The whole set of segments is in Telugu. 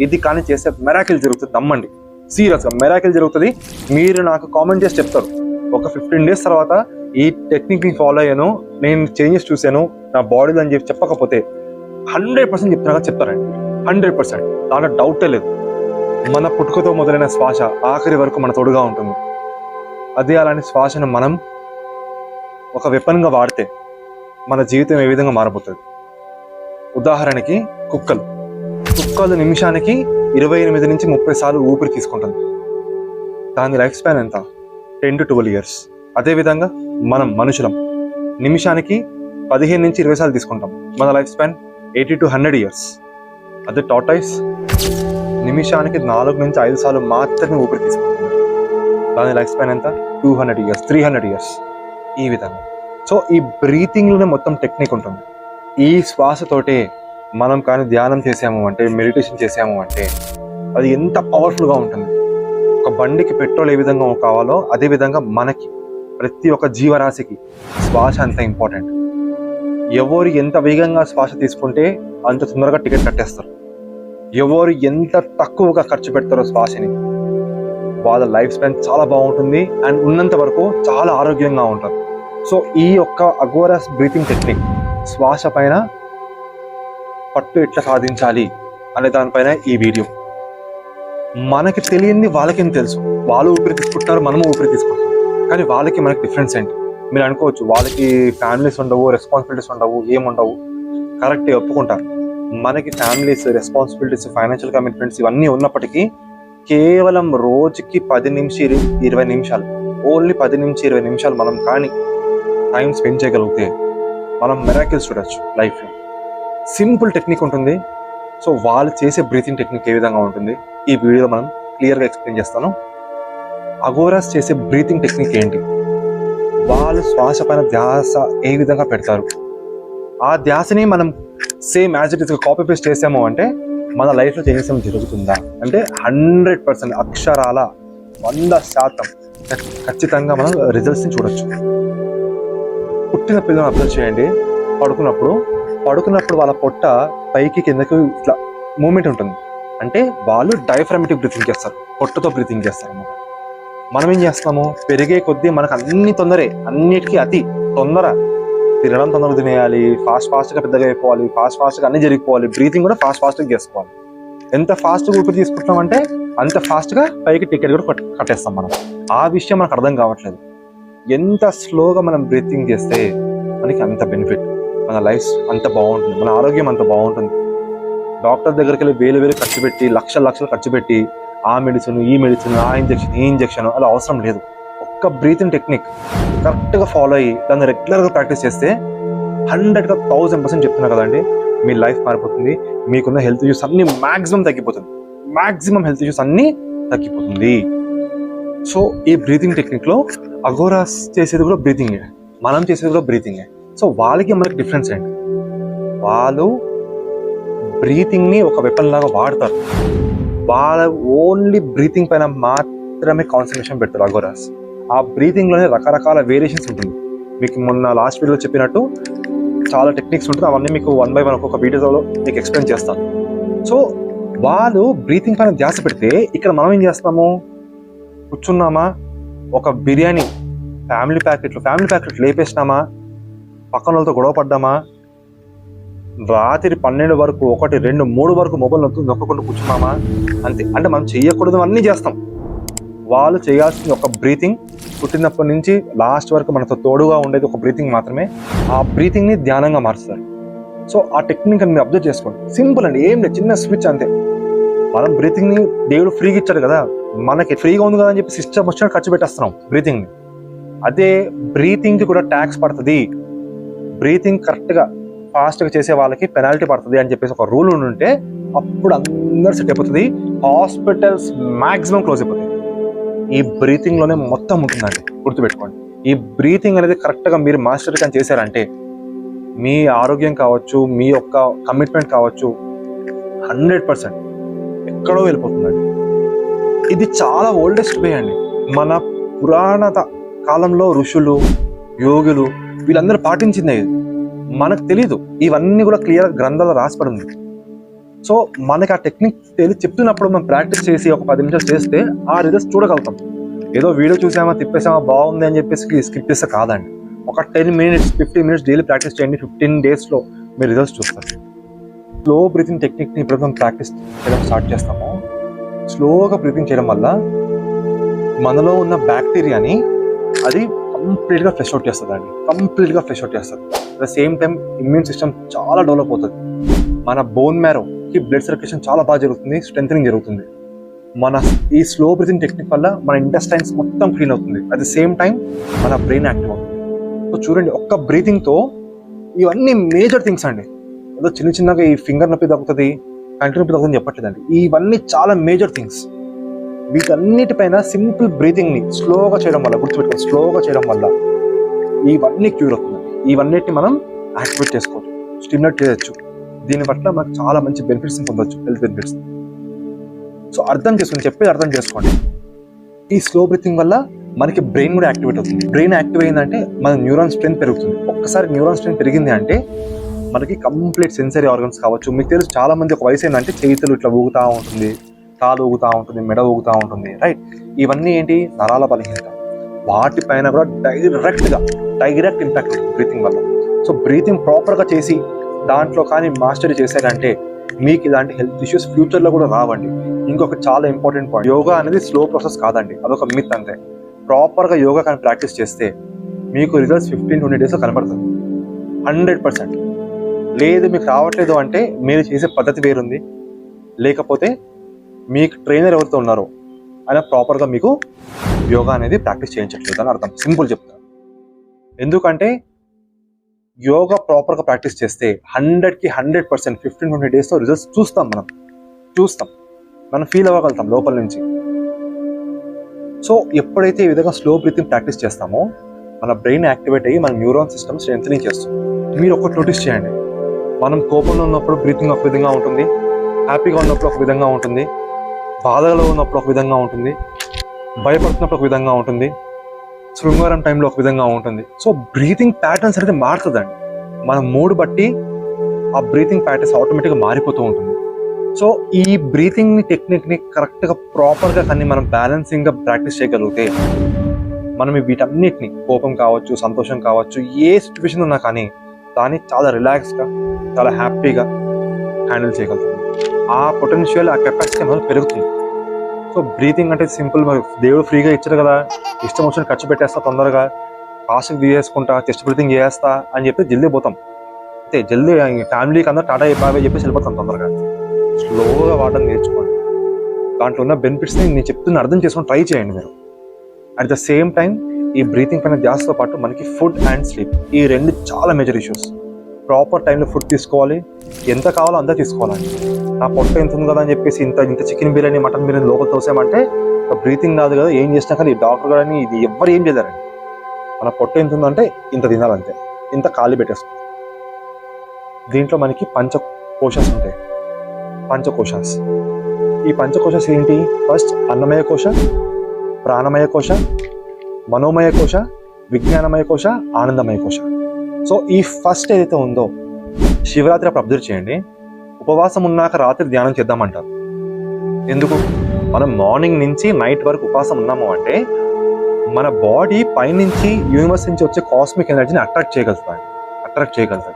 ఇది కానీ చేస్తే మెరాకిల్ జరుగుతుంది. నమ్మండి. సీరియస్గా మెరాకిల్ జరుగుతుంది. మీరు నాకు కామెంట్ చేసి చెప్తారు. ఒక ఫిఫ్టీన్ డేస్ తర్వాత ఈ టెక్నిక్ని ఫాలో అయ్యాను. నేను చేంజెస్ చూశాను. నా బాడీలో అని చెప్పి చెప్పకపోతే హండ్రెడ్ పర్సెంట్ చెప్తున్నాగా చెప్తారండి. హండ్రెడ్ పర్సెంట్ దాంట్లో డౌటే లేదు. మన పుట్టుకతో మొదలైన శ్వాస ఆఖరి వరకు మన తోడుగా ఉంటుంది. అదే అలాంటి శ్వాసను మనం ఒక వెపన్గా వాడితే మన జీవితం ఏ విధంగా మారబోతుంది? ఉదాహరణకి కుక్కలు. కుక్కలు నిమిషానికి ఇరవై ఎనిమిది నుంచి ముప్పై సార్లు ఊపిరి తీసుకుంటుంది. దాని లైఫ్ స్పాన్ ఎంత? Ten to twelve years. అదేవిధంగా మనం మనుషులం. నిమిషానికి పదిహేను నుంచి ఇరవై సార్లు తీసుకుంటాం. మన life span eighty to hundred years. అదే టాటాయిస్ నిమిషానికి నాలుగు నుంచి ఐదు సార్లు మాత్రమే ఊపిరి తీసుకుంటుంది. దాని లైఫ్ స్పాన్ ఎంత? Two hundred years three hundred years. ఈ విధంగా. సో ఈ బ్రీతింగ్లోనే మొత్తం టెక్నిక్ ఉంటుంది. ఈ శ్వాసతోటే మనం కానీ ధ్యానం చేసాము అంటే మెడిటేషన్ చేసాము అంటే అది ఎంత పవర్ఫుల్గా ఉంటుంది. ఒక బండికి పెట్రోల్ ఏ విధంగా కావాలో అదే విధంగా మనకి ప్రతి ఒక్క జీవరాశికి శ్వాస అంత ఇంపార్టెంట్ ఎవరు ఎంత వేగంగా శ్వాస తీసుకుంటే అంత తొందరగా టికెట్ కట్టేస్తారు. ఎవరు ఎంత తక్కువగా ఖర్చు పెడతారో శ్వాసని. వాళ్ళ లైఫ్ స్పాన్ చాలా బాగుంటుంది అండ్ ఉన్నంత వరకు చాలా ఆరోగ్యంగా ఉంటారు. సో ఈ యొక్క అగోరస్ బ్రీతింగ్ టెక్నిక్ శ్వాస పైన పట్టు ఎట్లా సాధించాలి అనే దానిపైన ఈ వీడియో. మనకి తెలియంది వాళ్ళకేం తెలుసు. వాళ్ళు ఊపిరి తీసుకుంటున్నారు మనము ఊపిరి తీసుకుంటాం కానీ వాళ్ళకి మనకి డిఫరెన్స్ ఏంటి? మీరు అనుకోవచ్చు వాళ్ళకి ఫ్యామిలీస్ ఉండవు రెస్పాన్సిబిలిటీస్ ఉండవు ఏముండవు కరెక్ట్ ఒప్పుకుంటారు. మనకి ఫ్యామిలీస్ రెస్పాన్సిబిలిటీస్ ఫైనాన్షియల్ కమిట్మెంట్స్ ఇవన్నీ ఉన్నప్పటికీ కేవలం రోజుకి పది నుంచి ఇరవై నిమిషాలు ఓన్లీ పది నుంచి ఇరవై నిమిషాలు మనం కానీ టైం స్పెండ్ చేయగలిగితే మనం మెరాకిల్స్ చూడొచ్చు లైఫ్లో. సింపుల్ టెక్నిక్ ఉంటుంది. సో వాళ్ళు చేసే బ్రీతింగ్ టెక్నిక్ ఏ విధంగా ఉంటుంది? ఈ వీడియోలో మనం క్లియర్గా ఎక్స్ప్లెయిన్ చేస్తాను. అగోరాస్ చేసే బ్రీతింగ్ టెక్నిక్ ఏంటి? వాళ్ళు శ్వాస పైన ధ్యాస ఏ విధంగా పెడతారు? ఆ ధ్యాసని మనం సేమ్ యాజ్ ఇట్ ఇస్గా కాపీ పేస్ట్ చేసాము అంటే మన లైఫ్లో చేంజెస్ జరుగుతుందా? అంటే హండ్రెడ్ పర్సెంట్ అక్షరాల వంద శాతం ఖచ్చితంగా మనం రిజల్ట్స్ని చూడొచ్చు. పుట్టిన పిల్లలను అబ్జర్వ్ చేయండి. పడుకున్నప్పుడు పడుకున్నప్పుడు వాళ్ళ పొట్ట పైకి కిందకు ఇట్లా మూమెంట్ ఉంటుంది. అంటే వాళ్ళు డైఫ్రామెటిక్ బ్రీతింగ్ చేస్తారు. పొట్టతో బ్రీతింగ్ చేస్తారు అన్నమాట. మనం ఏం చేస్తాము? పెరిగే కొద్దీ మనకు అన్ని తొందరే. అన్నిటికీ అతి తొందర. తినడం తొందరగా తినేయాలి. ఫాస్ట్ ఫాస్ట్గా పెద్దగా అయిపోవాలి. ఫాస్ట్ ఫాస్ట్గా అన్ని జరిగిపోవాలి. బ్రీతింగ్ కూడా ఫాస్ట్ ఫాస్ట్గా చేసుకోవాలి. ఎంత ఫాస్ట్గా ఊపిరి తీసుకుంటున్నాం అంటే అంత ఫాస్ట్గా పైకి టికెట్ కూడా కట్టేస్తాం మనం. ఆ విషయం మనకు అర్థం కావట్లేదు. ఎంత స్లోగా మనం బ్రీతింగ్ చేస్తే మనకి అంత బెనిఫిట్ మన లైఫ్ అంత బాగుంటుంది. మన ఆరోగ్యం అంత బాగుంటుంది. డాక్టర్ దగ్గరికి వెళ్ళి వేలు వేలు ఖర్చు పెట్టి లక్షల లక్షలు ఖర్చు పెట్టి ఆ మెడిసిన్ ఈ మెడిసిన్ ఆ ఇంజెక్షన్ ఈ ఇంజెక్షన్ అలా అవసరం లేదు. ఒక్క బ్రీతింగ్ టెక్నిక్ కరెక్ట్గా ఫాలో అయ్యి దాన్ని రెగ్యులర్గా ప్రాక్టీస్ చేస్తే హండ్రెడ్గా థౌసండ్ పర్సెంట్ చెప్తున్నా కదండి మీ లైఫ్ మారిపోతుంది. మీకున్న హెల్త్ ఇష్యూస్ అన్ని మ్యాక్సిమం తగ్గిపోతుంది. మ్యాక్సిమం హెల్త్ ఇష్యూస్ అన్నీ తగ్గిపోతుంది. సో ఈ బ్రీతింగ్ టెక్నిక్లో అగోరాస్ చేసేది కూడా బ్రీతింగే మనం చేసేది కూడా బ్రీతింగే సో వాళ్ళకి మనకి డిఫరెన్స్ ఏంటి? వాళ్ళు బ్రీతింగ్ని ఒక వెపన్ లాగా వాడతారు. వాళ్ళ ఓన్లీ బ్రీతింగ్ పైన మాత్రమే కాన్సన్ట్రేషన్ పెడతారు అగోరాస్ ఆ బ్రీతింగ్లోనే రకరకాల వేరియేషన్స్ ఉంటుంది. మీకు మొన్న లాస్ట్ వీడియోలో చెప్పినట్టు చాలా టెక్నిక్స్ ఉంటుంది. అవన్నీ మీకు వన్ బై వన్ ఒక్కొక్క వీడియోలో మీకు ఎక్స్ప్లెయిన్ చేస్తాను సో వాళ్ళు బ్రీతింగ్ పైన ధ్యాస పెడితే ఇక్కడ మనం ఏం చేస్తాము కూర్చున్నామా? ఒక బిర్యానీ ఫ్యామిలీ ప్యాకెట్లు ఫ్యామిలీ ప్యాకెట్లు లేపేసినామా? పక్కన వాళ్ళతో గొడవ పడ్డామా? రాత్రి పన్నెండు వరకు ఒకటి రెండు మూడు వరకు మొబైల్ నొక్కు నొక్కకుండా కూర్చున్నామా? అంతే. అంటే మనం చేయకూడదు అన్నీ చేస్తాం. వాళ్ళు చేయాల్సింది ఒక బ్రీతింగ్. పుట్టినప్పటి నుంచి లాస్ట్ వరకు మనతో తోడుగా ఉండేది ఒక బ్రీతింగ్ మాత్రమే. ఆ బ్రీతింగ్ని ధ్యానంగా మారుస్తారు సో ఆ టెక్నిక్ మీరు అబ్జర్వ్ చేసుకోండి. సింపుల్ అండి. ఏం లేదు. చిన్న స్విచ్ అంతే. మనం బ్రీతింగ్ని దేవుడు ఫ్రీగా ఇచ్చాడు కదా. మనకి ఫ్రీగా ఉంది కదా అని చెప్పి సిస్టమ్ వచ్చినట్టు ఖర్చు పెట్టేస్తున్నాం బ్రీతింగ్ని. అదే బ్రీతింగ్కి కూడా ట్యాక్స్ పడుతుంది. బ్రీతింగ్ కరెక్ట్గా ఫాస్ట్గా చేసే వాళ్ళకి పెనాల్టీ పడుతుంది అని చెప్పేసి ఒక రూల్ ఉంటే అప్పుడు అందరు సెట్ అయిపోతుంది. హాస్పిటల్స్ మాక్సిమం క్లోజ్ అయిపోతాయి. ఈ బ్రీతింగ్లోనే మొత్తం ఉంటుందండి. గుర్తుపెట్టుకోండి. ఈ బ్రీతింగ్ అనేది కరెక్ట్గా మీరు మాస్టర్ కానీ చేశారంటే మీ ఆరోగ్యం కావచ్చు మీ యొక్క కమిట్మెంట్ కావచ్చు హండ్రెడ్ పర్సెంట్ ఎక్కడో వెళ్ళిపోతుందండి. ఇది చాలా ఓల్డెస్ట్ వే అండి. మన పురాణత కాలంలో ఋషులు యోగులు వీళ్ళందరూ పాటించిందే. ఇది మనకు తెలీదు. ఇవన్నీ కూడా క్లియర్ గ్రంథాలు రాసిపడి ఉంది. సో మనకి ఆ టెక్నిక్ తెలిసి చెప్తున్నప్పుడు మనం ప్రాక్టీస్ చేసి ఒక పది నిమిషాలు చేస్తే ఆ రిజల్ట్స్ చూడగలుగుతాం. ఏదో వీడియో చూసామా తిప్పేసామా బాగుంది అని చెప్పేసి స్కిప్ చేస్తే కాదండి. ఒక ten minutes fifteen minutes daily practice చేయండి. ఫిఫ్టీన్ డేస్లో మీరు రిజల్ట్స్ చూస్తారు. స్లో బ్రీతింగ్ టెక్నిక్ని ఇప్పుడు మనం ప్రాక్టీస్ చేయడం స్టార్ట్ చేస్తాము. స్లోగా బ్రీతింగ్ చేయడం వల్ల మనలో ఉన్న బ్యాక్టీరియాని అది కంప్లీట్గా ఫ్రెష్ అవుట్ చేస్తుంది అండి. కంప్లీట్గా ఫ్రెష్ అవుట్ చేస్తుంది. At the same time immune system చాలా డెవలప్ అవుతుంది. మన బోన్ మ్యారోకి బ్లడ్ సర్క్యులేషన్ చాలా బాగా జరుగుతుంది స్ట్రెంగ్ జరుగుతుంది. మన ఈ స్లో బ్రీతింగ్ టెక్నిక్ వల్ల మన ఇంటెస్టైన్స్ మొత్తం క్లీన్ అవుతుంది. అట్ ద సేమ్ టైం మన బ్రెయిన్ యాక్టివ్ అవుతుంది. సో చూడండి ఒక్క బ్రీతింగ్తో ఇవన్నీ మేజర్ థింగ్స్ అండి. ఏదో చిన్న చిన్నగా ఈ ఫింగర్ నొప్పి తగ్గుతుంది కంటి నొప్పి తగ్గుతుంది చెప్పట్లేదండి. ఇవన్నీ చాలా మేజర్ థింగ్స్ వీటన్నిటిపైన సింపుల్ బ్రీతింగ్ని స్లోగా చేయడం వల్ల గుర్తుపెట్టుకోండి స్లోగా చేయడం వల్ల ఇవన్నీ క్యూర్ అవుతుంది. ఇవన్నిటిని మనం యాక్టివేట్ చేసుకోవచ్చు. స్టిమ్యులేట్ చేయొచ్చు. దీని పట్ల మనకు చాలా మంచి బెనిఫిట్స్ పొందొచ్చు హెల్త్ బెనిఫిట్స్. సో అర్థం చేసుకుని చెప్పేది అర్థం చేసుకోండి. ఈ స్లో బ్రీతింగ్ వల్ల మనకి బ్రెయిన్ కూడా యాక్టివేట్ అవుతుంది. బ్రెయిన్ యాక్టివ్ అయిందంటే మన న్యూరాన్ స్ట్రెంత్ పెరుగుతుంది. ఒక్కసారి న్యూరాన్ స్ట్రెంత్ పెరిగింది అంటే మనకి కంప్లీట్ సెన్సరీ ఆర్గన్స్ కావచ్చు. మీకు తెలుసు చాలా మంది ఒక వయసు ఏంటంటే చేతులు ఇట్లా ఊగుతూ ఉంటుంది. కాలు ఊగుతూ ఉంటుంది మెడ ఊగుతూ ఉంటుంది రైట్ ఇవన్నీ ఏంటి? నరాల బలహీనత. వాటిపైన కూడా డైరెక్ట్గా డైరెక్ట్ ఇంపాక్ట్ ఉంటుంది బ్రీతింగ్ వల్ల. సో బ్రీతింగ్ ప్రాపర్గా చేసి దాంట్లో కానీ మాస్టరీ చేశారంటే మీకు ఇలాంటి హెల్త్ ఇష్యూస్ ఫ్యూచర్లో కూడా రావండి. ఇంకొక చాలా ఇంపార్టెంట్ పాయింట్ యోగా అనేది స్లో ప్రాసెస్ కాదండి. అదొక మిత్ అంతే. ప్రాపర్గా యోగా కానీ ప్రాక్టీస్ చేస్తే మీకు రిజల్ట్స్ ఫిఫ్టీన్ ట్వంటీ డేస్లో కనబడుతుంది హండ్రెడ్ పర్సెంట్ లేదు మీకు రావట్లేదు అంటే మీరు చేసే పద్ధతి వేరుంది. లేకపోతే మీకు ట్రైనర్ ఎవరితో ఉన్నారో ఆయన ప్రాపర్గా మీకు యోగా అనేది ప్రాక్టీస్ చేయించట్లేదు అని అర్థం. సింపుల్ చెప్తాను ఎందుకంటే యోగా ప్రాపర్గా ప్రాక్టీస్ చేస్తే హండ్రెడ్కి హండ్రెడ్ పర్సెంట్ ఫిఫ్టీన్ ట్వంటీ డేస్తో రిజల్ట్స్ చూస్తాం మనం. చూస్తాం. మనం ఫీల్ అవ్వగలుగుతాం లోపల నుంచి. సో ఎప్పుడైతే ఈ విధంగా స్లో బ్రీతింగ్ ప్రాక్టీస్ చేస్తామో మన బ్రెయిన్ యాక్టివేట్ అయ్యి మన న్యూరాన్ సిస్టమ్ స్ట్రెంగ్ చేస్తుంది. మీరు ఒకటి నోటీస్ చేయండి. మనం కోపంలో ఉన్నప్పుడు బ్రీతింగ్ ఒక విధంగా ఉంటుంది. హ్యాపీగా ఉన్నప్పుడు ఒక విధంగా ఉంటుంది. బాధలో ఉన్నప్పుడు ఒక విధంగా ఉంటుంది. భయపడుతున్నప్పుడు ఒక విధంగా ఉంటుంది. శృంగారం టైంలో ఒక విధంగా ఉంటుంది. సో బ్రీతింగ్ ప్యాటర్న్స్ అనేది మారుతుందండి. మన మూడ్ బట్టి ఆ బ్రీతింగ్ ప్యాటర్న్స్ ఆటోమేటిక్గా మారిపోతూ ఉంటుంది. సో ఈ బ్రీతింగ్ టెక్నిక్ని కరెక్ట్గా ప్రాపర్గా కానీ మనం బ్యాలెన్సింగ్గా ప్రాక్టీస్ చేయగలిగితే మనం వీటన్నిటిని కోపం కావచ్చు సంతోషం కావచ్చు ఏ సిచ్యువేషన్ ఉన్నా కానీ దాన్ని చాలా రిలాక్స్గా చాలా హ్యాపీగా హ్యాండిల్ చేయగలుగుతాం. ఆ పొటెన్షియల్ ఆ కెపాసిటీ మనకు పెరుగుతుంది. సో బ్రీతింగ్ అంటే సింపుల్ దేవుడు ఫ్రీగా ఇచ్చారు కదా. ఇష్టం వచ్చిన ఖర్చు పెట్టేస్తా తొందరగా. కాస్ట్ తీసేసుకుంటా చెస్ట్ బ్రీతింగ్ చేస్తా అని చెప్పి జల్దీ పోతాం. అంతే జల్దీ ఫ్యామిలీకి అందరూ టాటా అయిపోయి చెప్పేసి వెళ్ళిపోతాం తొందరగా. స్లోగా వాటర్ నేర్చుకోండి. దాంట్లో ఉన్న బెనిఫిట్స్ని నేను చెప్తున్న అర్థం చేసుకొని ట్రై చేయండి మీరు. అట్ ద సేమ్ టైం ఈ బ్రీతింగ్ పైన ధ్యాసతో పాటు మనకి ఫుడ్ అండ్ స్లీప్ ఈ రెండు చాలా మేజర్ ఇష్యూస్ ప్రాపర్ టైంలో ఫుడ్ తీసుకోవాలి. ఎంత కావాలో అంతా తీసుకోవాలండి. ఆ పొట్ట ఎంత ఉంది కదా అని చెప్పేసి ఇంత ఇంత చికెన్ బిర్యానీ మటన్ బిర్యానీ లోపల తోసామంటే బ్రీతింగ్ రాదు కదా ఏం చేసినా కానీ డాక్టర్ కానీ ఇది ఎవ్వరు ఏం చేయలేరండి. మన పొట్ట ఎంత ఉందంటే ఇంత తినాలంతే. ఇంత ఖాళీ పెట్టేసుకో. దీంట్లో మనకి పంచ కోశాస్ ఉంటాయి. పంచకోశాస్. ఈ పంచకోశాస్ ఏంటి? ఫస్ట్ అన్నమయ కోశ ప్రాణమయ కోశ మనోమయ కోశ విజ్ఞానమయ కోశ ఆనందమయ కోశ. సో ఈ ఫస్ట్ ఏదైతే ఉందో శివరాత్రి అప్పుడు అబ్జర్వ్ చేయండి. ఉపవాసం ఉన్నాక రాత్రి ధ్యానం చేద్దామంటారు. ఎందుకు? మనం మార్నింగ్ నుంచి నైట్ వరకు ఉపవాసం ఉన్నాము అంటే మన బాడీ పైనుంచి యూనివర్స్ నుంచి వచ్చే కాస్మిక్ ఎనర్జీని అట్రాక్ట్ చేయగలుగుతాం అట్రాక్ట్ చేయగలుగుతాం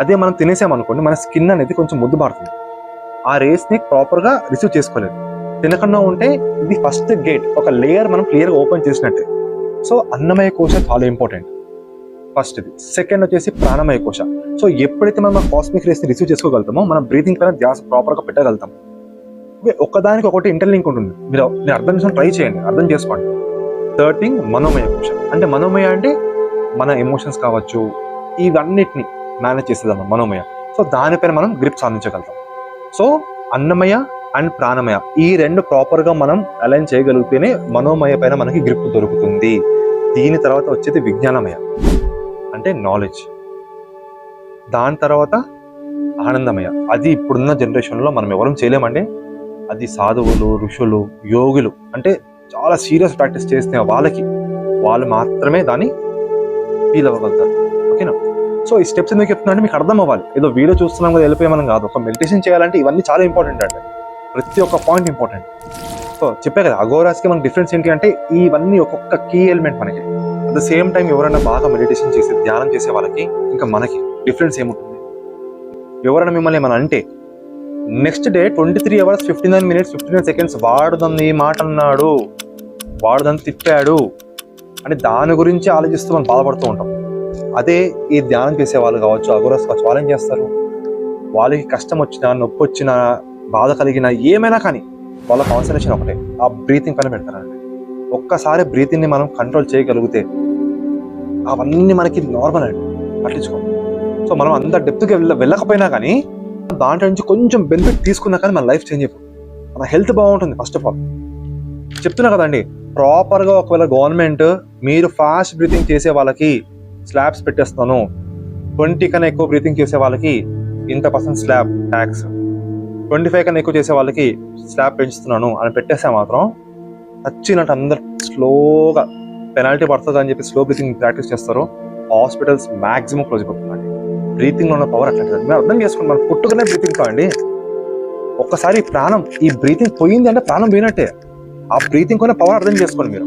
అదే మనం తినేసామనుకోండి మన స్కిన్ అనేది కొంచెం ముద్దు పడుతుంది ఆ రేస్ని ప్రాపర్గా రిసీవ్ చేసుకోలేదు. తినకుండా ఉంటే ఇది ఫస్ట్ గేట్ ఒక లేయర్ మనం క్లియర్గా ఓపెన్ చేసినట్టే. సో అన్నమయ కోసం చాలా ఇంపార్టెంట్ ఫస్ట్ ఇది సెకండ్ వచ్చేసి ప్రాణమయ కోశ సో ఎప్పుడైతే మనం కాస్మిక్ రేస్ని రిసీవ్ చేసుకోగలుగుతామో మనం బ్రీతింగ్ పైన ధ్యాస ప్రాపర్గా పెట్టగలుగుతాం. ఓకే ఒక్కదానికి ఒకటి ఇంటర్లింక్ ఉంటుంది. మీరు నేను అర్థం చేసుకుని ట్రై చేయండి అర్థం చేసుకోండి. థర్డ్ థింగ్ మనోమయ కోశ అంటే మనోమయ అంటే మన ఎమోషన్స్ కావచ్చు ఇవన్నిటిని మేనేజ్ చేసేదాం మనోమయ. సో దానిపైన మనం గ్రిప్ సాధించగలుగుతాం. సో అన్నమయ అండ్ ప్రాణమయ ఈ రెండు ప్రాపర్గా మనం అలైన్ చేయగలిగితేనే మనోమయ పైన మనకి గ్రిప్ దొరుకుతుంది. దీని తర్వాత వచ్చేది విజ్ఞానమయ. అంటే నాలెడ్జ్ దాని తర్వాత ఆనందమయ. అది ఇప్పుడున్న జనరేషన్లో మనం ఎవరూ చేయలేమండి. అది సాధువులు ఋషులు యోగులు అంటే చాలా సీరియస్ ప్రాక్టీస్ చేసిన వాళ్ళకి వాళ్ళు మాత్రమే దాన్ని ఫీల్ అవ్వగలుగుతారు. ఓకేనా సో ఈ స్టెప్స్ ఎందుకు చెప్తున్నాను మీకు అర్థం అవ్వాలి. ఏదో వీడియో చూస్తున్నాం కదా వెళ్ళిపోయామని కాదు. ఒక మెడిటేషన్ చేయాలంటే ఇవన్నీ చాలా ఇంపార్టెంట్ అండి. ప్రతి ఒక్క పాయింట్ ఇంపార్టెంట్ సో చెప్పే కదా అగోరాస్కి మనకి డిఫరెన్స్ ఏంటి అంటే ఇవన్నీ ఒక్కొక్క కీ ఎలిమెంట్ మనకి. అట్ ద సేమ్ టైం ఎవరైనా బాగా మెడిటేషన్ చేసి ధ్యానం చేసే వాళ్ళకి ఇంకా మనకి డిఫరెన్స్ ఏముంటుంది? ఎవరైనా మిమ్మల్ని ఏమైనా అంటే next day twenty three hours fifty nine minutes fifty nine seconds వాడుదని ఈ మాట అన్నాడు వాడుదని తిప్పాడు అని దాని గురించి ఆలోచిస్తూ మనం బాధపడుతూ ఉంటాం. అదే ఈ ధ్యానం చేసే వాళ్ళు కావచ్చు అగోరస్ కావచ్చు వాళ్ళు ఏం చేస్తారు. వాళ్ళకి కష్టం వచ్చినా నొప్పి వచ్చినా బాధ కలిగినా ఏమైనా కానీ వాళ్ళ కాన్సన్ట్రేషన్ ఒకటే ఆ బ్రీతింగ్ పైన పెడతారండి. ఒక్కసారి బ్రీతింగ్ని మనం కంట్రోల్ చేయగలిగితే అవన్నీ మనకి నార్మల్ అండి. పట్టించుకో. సో మనం అంత డెప్త్కి వెళ్ళ వెళ్ళకపోయినా కానీ దాంట్లో నుంచి కొంచెం బెనిఫిట్ తీసుకున్నా కానీ మన లైఫ్ చేంజ్ అయిపోతుంది. మన హెల్త్ బాగుంటుంది ఫస్ట్ ఆఫ్ ఆల్ చెప్తున్నా కదండి ప్రాపర్గా ఒకవేళ గవర్నమెంట్ మీరు ఫాస్ట్ బ్రీతింగ్ చేసే వాళ్ళకి స్లాబ్స్ పెట్టేస్తాను. ట్వంటీ కన్నా ఎక్కువ బ్రీతింగ్ చేసే వాళ్ళకి ఇంత percent slab tax twenty five కన్నా ఎక్కువ చేసే వాళ్ళకి స్లాబ్ పెంచుతున్నాను అని పెట్టేస్తే మాత్రం నచ్చినట్టు అందరు స్లోగా పెనాల్టీ పడుతుంది అని చెప్పి స్లో బ్రీతింగ్ ప్రాక్టీస్ చేస్తారు. హాస్పిటల్స్ మాక్సిమం క్లోజ్ అయిపోతుందండి బ్రీతింగ్లో ఉన్న పవర్ అట్లా మీరు అర్థం చేసుకోండి మనం పుట్టుకనే బ్రీతింగ్ కావండి. ఒక్కసారి ప్రాణం ఈ బ్రీతింగ్ పోయింది అంటే ప్రాణం పోయినట్టే. ఆ బ్రీతింగ్ కొనే పవర్ అర్థం చేసుకోండి మీరు.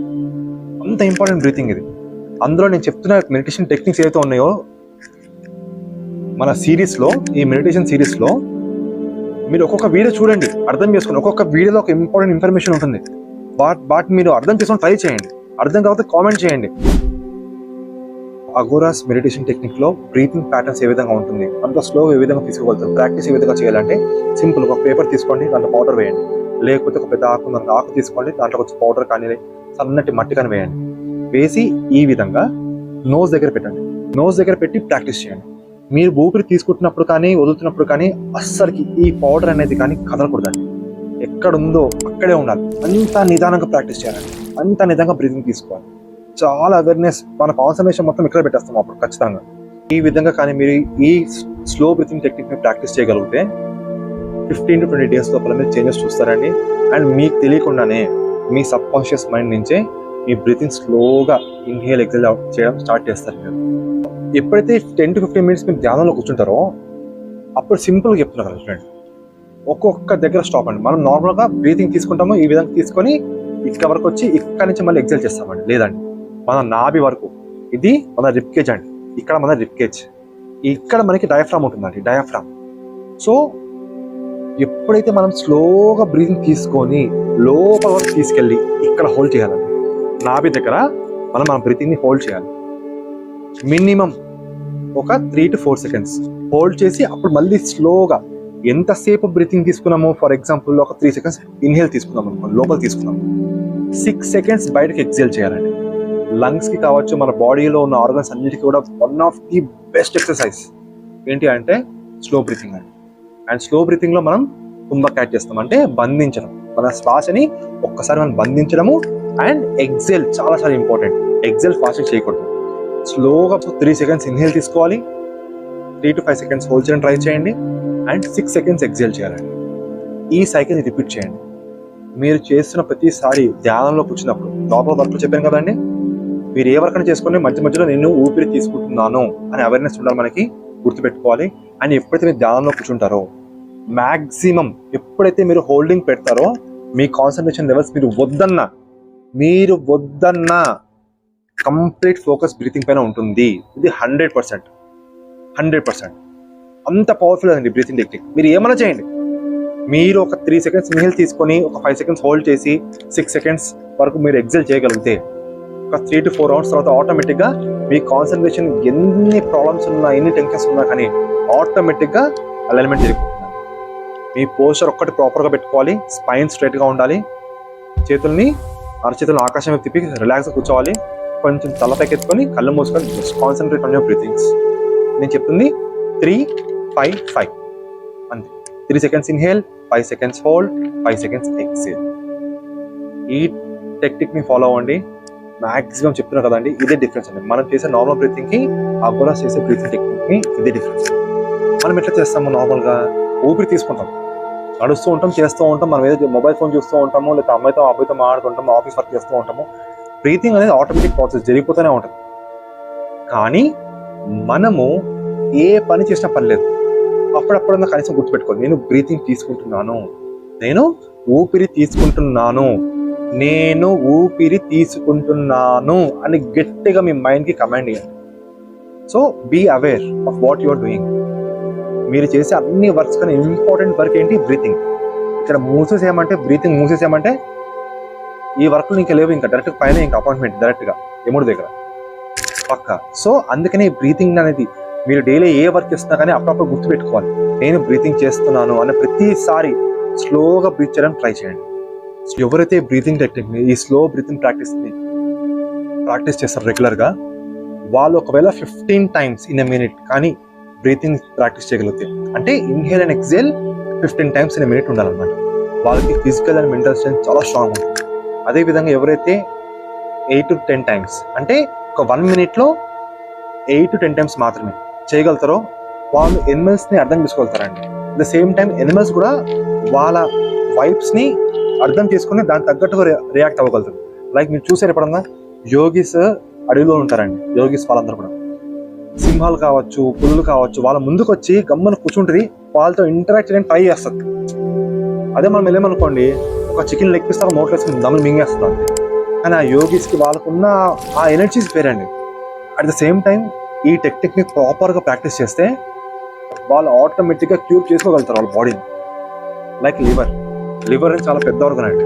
అంత ఇంపార్టెంట్ బ్రీతింగ్ ఇది. అందులో నేను చెప్తున్న మెడిటేషన్ టెక్నిక్స్ ఏవైతే ఉన్నాయో మన సిరీస్లో ఈ మెడిటేషన్ సిరీస్లో మీరు ఒక్కొక్క వీడియో చూడండి అర్థం చేసుకోండి. ఒక్కొక్క వీడియోలో ఒక ఇంపార్టెంట్ ఇన్ఫర్మేషన్ ఉంటుంది. వాట్ వాట్ మీరు అర్థం చేసుకొని ట్రై చేయండి. అర్థం కాకపోతే కామెంట్ చేయండి. అగోరాస్ మెడిటేషన్ టెక్నిక్లో బ్రీతింగ్ ప్యాటర్న్స్ ఏ విధంగా ఉంటుంది? అంత స్లో ఏ విధంగా తీసుకోగలుగుతారు? ప్రాక్టీస్ ఏ విధంగా చేయాలంటే సింపుల్ ఒక పేపర్ తీసుకోండి దాంట్లో పౌడర్ వేయండి. లేకపోతే ఒక పెద్ద ఆకు ఉందనుకో, ఆకు తీసుకోండి దాంట్లో కొంచెం పౌడర్ కానీ సన్నటి మట్టి కానీ వేయండి. వేసి ఈ విధంగా నోస్ దగ్గర పెట్టండి. నోస్ దగ్గర పెట్టి ప్రాక్టీస్ చేయండి. మీరు ఊపిరి తీసుకుంటున్నప్పుడు కానీ వదులుతున్నప్పుడు కానీ అస్సలకి ఈ పౌడర్ అనేది కానీ కదలకూడదండి. ఎక్కడుందో అక్కడే ఉండాలి. అంత నిదానంగా ప్రాక్టీస్ చేయాలండి. అంత నిదానంగా బ్రీతింగ్ తీసుకోవాలి. చాలా అవేర్నెస్ మన కాన్సన్ట్రేషన్ మొత్తం ఇక్కడ పెట్టేస్తాం అప్పుడు ఖచ్చితంగా. ఈ విధంగా కానీ మీరు ఈ స్లో బ్రీతింగ్ టెక్నిక్ని ప్రాక్టీస్ చేయగలిగితే ఫిఫ్టీన్ టు ట్వంటీ డేస్ లోపల మీరు చేంజెస్ చూస్తారండి. అండ్ మీకు తెలియకుండానే మీ సబ్ కాన్షియస్ మైండ్ నుంచే మీ బ్రీతింగ్ స్లోగా ఇన్హేల్ ఎక్సెల్ చేయడం స్టార్ట్ చేస్తారు మీరు. ఎప్పుడైతే టెన్ టు ఫిఫ్టీన్ మినిట్స్ మీరు ధ్యానంలో కూర్చుంటారో అప్పుడు సింపుల్గా చెప్తున్నారు ఫ్రెండ్ ఒక్కొక్క దగ్గర స్టాప్ అండి. మనం నార్మల్గా బ్రీతింగ్ తీసుకుంటాము ఈ విధంగా తీసుకొని ఇక్కడ వరకు వచ్చి ఇక్కడ నుంచి మళ్ళీ ఎగ్జైల్ చేస్తామండి. లేదండి. మన నాభి వరకు. ఇది మన రిప్కేజ్ అండి. ఇక్కడ మన రిప్కేజ్ ఇక్కడ మనకి డయాఫ్రామ్ ఉంటుందండి డయాఫ్రామ్ సో ఎప్పుడైతే మనం స్లోగా బ్రీతింగ్ తీసుకొని లోపల వరకు తీసుకెళ్ళి ఇక్కడ హోల్డ్ చేయాలండి నాభి దగ్గర మనం మన బ్రీతింగ్ని హోల్డ్ చేయాలి. మినిమం ఒక three to four seconds hold చేసి అప్పుడు మళ్ళీ స్లోగా ఎంతసేపు బ్రీతింగ్ తీసుకున్నాము ఫర్ ఎగ్జాంపుల్ ఒక త్రీ సెకండ్స్ ఇన్హేల్ తీసుకున్నాం అనుకోండి లోపల తీసుకున్నాము సిక్స్ సెకండ్స్ బయటకు ఎక్సేల్ చేయాలండి. లంగ్స్కి కావచ్చు మన బాడీలో ఉన్న ఆర్గన్స్ అన్నిటికీ కూడా one of the best exercise ఏంటి అంటే స్లో బ్రీతింగ్ అండి. అండ్ స్లో బ్రీతింగ్లో మనం కుంభ క్యాచ్ చేస్తాం. అంటే బంధించడం. మన శ్వాసని ఒక్కసారి మనం బంధించడము అండ్ ఎగ్జెల్ చాలా చాలా ఇంపార్టెంట్ ఎగ్జెల్ ఫాస్ట్ చేయకూడదు. స్లోగా త్రీ సెకండ్స్ ఇన్హేల్ తీసుకోవాలి. Three to five seconds hold చేయడం ట్రై చేయండి. అండ్ సిక్స్ సెకండ్స్ ఎగ్జైల్ చేయాలండి. ఈ సైకిల్ రిపీట్ చేయండి. మీరు చేస్తున్న ప్రతిసారి ధ్యానంలో కూర్చున్నప్పుడు లోపల వర్క్లు చెప్పాను కదండి? మీరు ఏ వర్క్ చేసుకుని మధ్య మధ్యలో నేను ఊపిరి తీసుకుంటున్నాను అని అవేర్నెస్ ఉండాలి మనకి గుర్తుపెట్టుకోవాలి. అండ్ ఎప్పుడైతే మీరు ధ్యానంలో కూర్చుంటారో మ్యాక్సిమం ఎప్పుడైతే మీరు హోల్డింగ్ పెడతారో మీ కాన్సన్ట్రేషన్ లెవెల్స్ మీరు వద్దన్నా మీరు వద్దన్నా కంప్లీట్ ఫోకస్ బ్రీతింగ్ పైన ఉంటుంది. ఇది హండ్రెడ్ పర్సెంట్ హండ్రెడ్ పర్సెంట్. అంత పవర్ఫుల్ అండి బ్రీతింగ్ టెక్నిక్ మీరు ఏమైనా చేయండి. మీరు ఒక త్రీ సెకండ్స్ ఇన్హేల్ తీసుకొని ఒక ఫైవ్ సెకండ్స్ హోల్డ్ చేసి సిక్స్ సెకండ్స్ వరకు మీరు ఎగ్జైల్ చేయగలిగితే ఒక త్రీ టు ఫోర్ అవర్స్ తర్వాత ఆటోమేటిక్గా మీ కాన్సన్ట్రేషన్ ఎన్ని ప్రాబ్లమ్స్ ఉన్నా ఎన్ని టెన్షన్స్ ఉన్నా కానీ ఆటోమేటిక్గా అలైన్మెంట్ జరిగిపోతుంది. మీ పోస్టర్ ఒక్కటి ప్రాపర్గా పెట్టుకోవాలి స్పైన్ స్ట్రైట్గా ఉండాలి చేతుల్ని అరచేతులను ఆకాశం తిప్పి రిలాక్స్గా కూర్చోవాలి కొంచెం తలపైకి ఎత్తుకొని కళ్ళు మూసుకొని just concentrate on your breathings నేను చెప్తుంది త్రీ ఫైవ్ ఫైవ్. అంతే. Three seconds inhale five seconds hold five seconds exhale. ఈ టెక్నిక్ని ఫాలో అవ్వండి. మాక్సిమం చెప్తున్నా కదండి ఇదే డిఫరెన్స్ అండి. మనం చేసే నార్మల్ బ్రీతింగ్కి కి చేసే బ్రీతింగ్ టెక్నిక్ని ఇదే డిఫరెన్స్. మనం ఎట్లా చేస్తాము నార్మల్గా? ఊపిరి తీసుకుంటాం. నడుస్తూ ఉంటాం చేస్తూ ఉంటాం మనం ఏదో మొబైల్ ఫోన్ చూస్తూ ఉంటాము లేదా అమ్మాయితో అబ్బాయితో మాట్లాడుతుంటాము ఆఫీస్ వర్క్ చేస్తూ ఉంటాము బ్రీతింగ్ అనేది ఆటోమేటిక్ ప్రాసెస్ జరిగిపోతూనే ఉంటుంది. కానీ మనము ఏ పని చేసినా పర్లేదు. అప్పుడప్పుడన్నా కనీసం గుర్తుపెట్టుకోండి నేను బ్రీతింగ్ తీసుకుంటున్నాను. నేను ఊపిరి తీసుకుంటున్నాను. నేను ఊపిరి తీసుకుంటున్నాను అని గట్టిగా మీ మైండ్కి కమాండ్ ఇవ్వండి so be aware of what you're doing మీరు చేసే అన్ని వర్క్స్ కన్నా ఇంపార్టెంట్ వర్క్ ఏంటి? బ్రీతింగ్ ఇక్కడ మూసేసేయమంటే బ్రీతింగ్ మూసేసేయమంటే ఈ వర్క్లు ఇంకా లేవు ఇంకా. డైరెక్ట్ పైన ఇంకా అపాయింట్మెంట్ డైరెక్ట్గా ఎముడు దగ్గర. పక్క. సో అందుకనే బ్రీతింగ్ అనేది మీరు డైలీ ఏ వర్క్ చేస్తున్నా కానీ అప్పుడప్పుడు గుర్తుపెట్టుకోవాలి. నేను బ్రీతింగ్ చేస్తున్నాను అనే ప్రతిసారి స్లోగా బ్రీత్ చేయడానికి ట్రై చేయండి. ఎవరైతే బ్రీతింగ్ టెక్నిక్ని ఈ స్లో బ్రీతింగ్ ప్రాక్టీస్ని ప్రాక్టీస్ చేస్తారు రెగ్యులర్గా వాళ్ళు ఒకవేళ fifteen times in a minute కానీ బ్రీతింగ్ ప్రాక్టీస్ చేయగలిగితే అంటే inhale and exhale fifteen times in a minute ఉండాలన్నమాట. వాళ్ళకి ఫిజికల్ అండ్ మెంటల్ స్ట్రెంత్ చాలా స్ట్రాంగ్ ఉంటుంది అదేవిధంగా ఎవరైతే ఎయిట్ టు టెన్ టైమ్స్ అంటే ఒక వన్ మినిట్లో ఎయిట్ టు టెన్ టైమ్స్ మాత్రమే చేయగలుగుతారో వాళ్ళు ఎనిమల్స్ని అర్థం చేసుకోగలుగుతారండి. ద సేమ్ టైం ఎనిమల్స్ కూడా వాళ్ళ వైబ్స్ని అర్థం చేసుకుని దానికి తగ్గట్టుగా రియాక్ట్ అవ్వగలుగుతారు. లైక్ మీరు చూసారు ఎప్పుడన్నా యోగిస్ అడవిలో ఉంటారండి. యోగిస్ వాళ్ళందరూ కూడా. సింహాలు కావచ్చు పులులు కావచ్చు వాళ్ళ ముందుకు వచ్చి గమ్మను కూర్చుంటుంది వాళ్ళతో ఇంటరాక్ట్ చేయడానికి ట్రై చేస్తుంది. అదే మనం వెళ్ళామనుకోండి ఒక చికెన్ లెగ్ పీస్ నోట్ వేసుకుని దమ్ములు మింగేస్తుంది అండ్ ఆ యోగిస్కి వాళ్ళకున్న ఆ ఎనర్జీస్ వేరండి. అట్ ద సేమ్ టైం ఈ టెక్నిక్ని ప్రాపర్గా ప్రాక్టీస్ చేస్తే వాళ్ళు ఆటోమేటిక్గా క్యూర్ చేసుకోగలుగుతారు వాళ్ళ బాడీని లైక్ లివర్ లివర్ అనేది చాలా పెద్ద ఆర్గన్ అండి.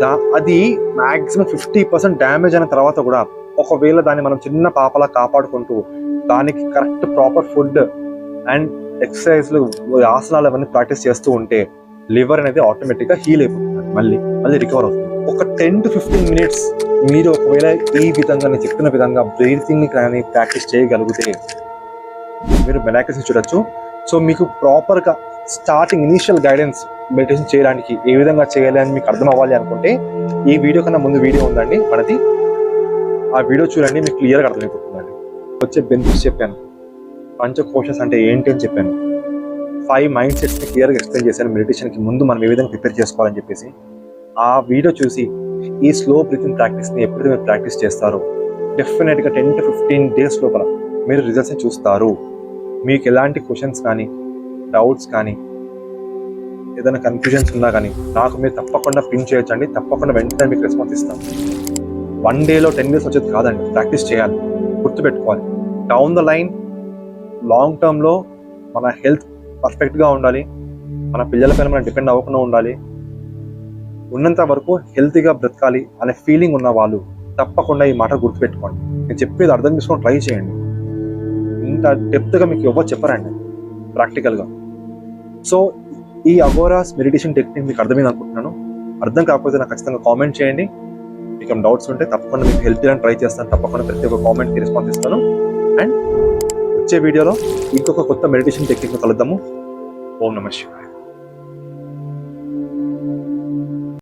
దా- అది మాక్సిమం ఫిఫ్టీ పర్సెంట్ డ్యామేజ్ అయిన తర్వాత కూడా ఒకవేళ దాన్ని మనం చిన్న పాపలా కాపాడుకుంటూ దానికి కరెక్ట్ ప్రాపర్ ఫుడ్ అండ్ ఎక్సర్సైజ్లు ఆసనాలు అవన్నీ ప్రాక్టీస్ చేస్తూ ఉంటే లివర్ అనేది ఆటోమేటిక్గా హీల్ అయిపోతుంది. మళ్ళీ మళ్ళీ రికవర్ అవుతుంది. ఒక టెన్ టు ఫిఫ్టీన్ మినిట్స్ మీరు ఒకవేళ ఈ విధంగా నేను చెప్తున్న విధంగా బ్రీతింగ్ని కానీ ప్రాక్టీస్ చేయగలిగితే మీరు మెలాక్స్ చూడొచ్చు. సో మీకు ప్రాపర్గా స్టార్టింగ్ ఇనీషియల్ గైడెన్స్ మెడిటేషన్ చేయడానికి ఏ విధంగా చేయాలి అని మీకు అర్థం అవ్వాలి అనుకుంటే ఈ వీడియో కన్నా ముందు వీడియో ఉందండి మనది. ఆ వీడియో చూడండి మీకు క్లియర్గా అర్థమైపోతుందండి. వచ్చే బెనిఫిట్స్ చెప్పాను. పంచకోశస్ అంటే ఏంటి అని చెప్పాను. ఫైవ్ మైండ్ సెట్స్ని క్లియర్గా ఎక్స్ప్లెయిన్ చేశాను. మెడిటేషన్కి ముందు మనం ఏ విధంగా ప్రిపేర్ చేసుకోవాలని చెప్పేసి. ఆ వీడియో చూసి ఈ స్లో బ్రీతింగ్ ప్రాక్టీస్ని ఎప్పుడైతే మీరు ప్రాక్టీస్ చేస్తారో? డెఫినెట్గా టెన్ టు ఫిఫ్టీన్ డేస్ లోపల మీరు రిజల్ట్స్ని చూస్తారు. మీకు ఎలాంటి క్వశ్చన్స్ కానీ డౌట్స్ కానీ ఏదైనా కన్ఫ్యూజన్స్ ఉన్నా కానీ నాకు మీరు తప్పకుండా పిన్ చేయొచ్చండి. తప్పకుండా వెంటనే మీకు రెస్పాన్స్ ఇస్తాం. వన్ డేలో టెన్ డేస్ వచ్చేది కాదండి. ప్రాక్టీస్ చేయాలి. గుర్తుపెట్టుకోవాలి. డౌన్ ద లైన్ లాంగ్ టర్మ్లో మన హెల్త్ పర్ఫెక్ట్గా ఉండాలి. మన పిల్లలపైన మనం డిపెండ్ అవ్వకుండా ఉండాలి. ఉన్నంత వరకు హెల్తీగా బ్రతకాలి అనే ఫీలింగ్ ఉన్న వాళ్ళు తప్పకుండా ఈ మాట గుర్తుపెట్టుకోండి. నేను చెప్పేది అర్థం చేసుకొని ట్రై చేయండి. ఇంత డెప్త్గా మీకు ఎవ్వరు చెప్పరండి. ప్రాక్టికల్గా సో ఈ అగోరాస్ మెడిటేషన్ టెక్నిక్ మీకు అర్థమైంది అనుకుంటున్నాను. అర్థం కాకపోతే నాకు ఖచ్చితంగా కామెంట్ చేయండి. మీకు డౌట్స్ ఉంటే తప్పకుండా మీకు హెల్త్ చేయడానికి ట్రై చేస్తాను. తప్పకుండా ప్రతి ఒక్క కామెంట్కి రెస్పాన్స్ ఇస్తాను. అండ్ వచ్చే వీడియోలో ఇంకొక కొత్త మెడిటేషన్ టెక్నిక్ కలుద్దాము. ఓం నమ శివాయ.